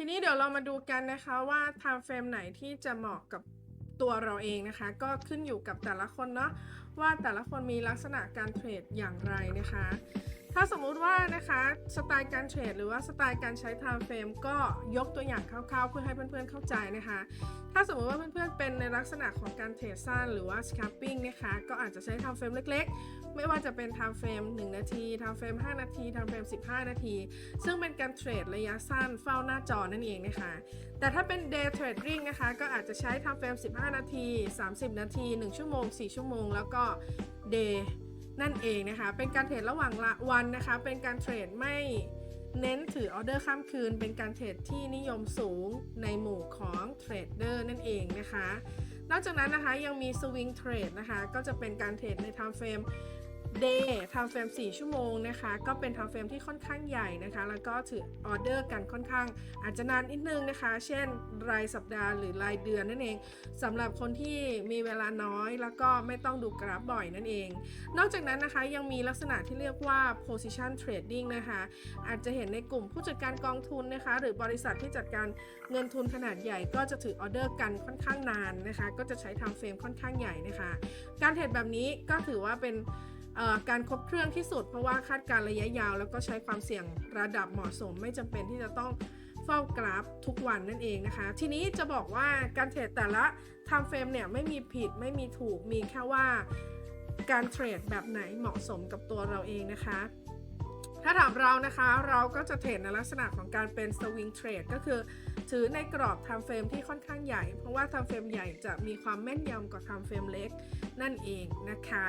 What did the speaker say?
ทีนี้เดี๋ยวเรามาดูกันนะคะว่า time frame ไหนที่จะเหมาะกับตัวเราเองนะคะ ก็ขึ้นอยู่กับแต่ละคนเนาะว่าแต่ละคนมีลักษณะการเทรดอย่างไรนะคะ ถ้าสมมุติว่านะคะสไตล์การเทรดหรือว่าสไตล์การใช้ time frame ก็ยกตัวอย่างคร่าวๆ เพื่อให้เพื่อนๆเข้าใจนะคะ ถ้าสมมติว่าเพื่อนๆเป็นในลักษณะของการเทรดสั้นหรือว่า scalping นะคะก็อาจจะใช้ time frame เล็กๆ ไม่ว่าจะเป็น time frame 1นาที time frame 5นาที time frame 15 นาที ซึ่งเป็นการเทรดระยะสั้นเฝ้าหน้าจอนั่นเองนะคะ แต่ถ้าเป็น day trading นะคะก็อาจจะใช้ time frame 15 นาที 30 นาที 1 ชั่วโมง 4 ชั่วโมง แล้วก็ day นั่นเองนะคะ เป็นการเทรดระหว่างละวันนะคะ เป็นการเทรดไม่เน้นถือออเดอร์ข้ามคืน เป็นการเทรดที่นิยมสูงในหมู่ของเทรดเดอร์นั่นเองนะคะ นอกจากนั้นนะคะยังมีสวิงเทรดนะคะ ก็จะเป็นการเทรดในไทม์เฟรม day time frame 4 ชั่วโมงนะคะ ก็เป็น time frame ที่ค่อนข้างใหญ่นะคะ แล้วก็ถือออเดอร์กันค่อนข้าง อาจจะนานนิดนึงนะคะ เช่น รายสัปดาห์หรือรายเดือนนั่นเองสำหรับคนที่มีเวลาน้อยแล้วก็ไม่ต้องดูกราฟบ่อยนั่นเอง นอกจากนั้นนะคะยังมีลักษณะที่เรียกว่า position trading นะคะ อาจจะเห็นในกลุ่มผู้จัดการกองทุนนะคะ หรือบริษัทที่จัดการเงินทุนขนาดใหญ่ก็จะถือออเดอร์กันค่อนข้างนานนะคะ ก็จะใช้ทำเฟรมค่อนข้างใหญ่นะคะ การเทรดแบบนี้ก็ถือว่าเป็น การครบเครื่องที่สุด เพราะว่าคาดการณ์ระยะยาว แล้วก็ใช้ความเสี่ยงระดับเหมาะสม ไม่จำเป็นที่จะต้องเฝ้ากราฟทุกวันนั่นเองนะคะ ทีนี้จะบอกว่าการเทรดแต่ละไทำเฟรมเนี่ยไม่มีผิดไม่มีถูกมีแค่ว่าการเทรดแบบไหนเหมาะสมกับตัวเราเองนะคะ ถ้าถามเรานะคะเราก็จะเทรดในลักษณะของการเป็นสวิงเทรดก็คือถือในกรอบ time frame ที่ค่อนข้างใหญ่ เพราะว่า time frame ใหญ่จะมีความแม่นยำกว่า time frame เล็กนั่นเองนะคะ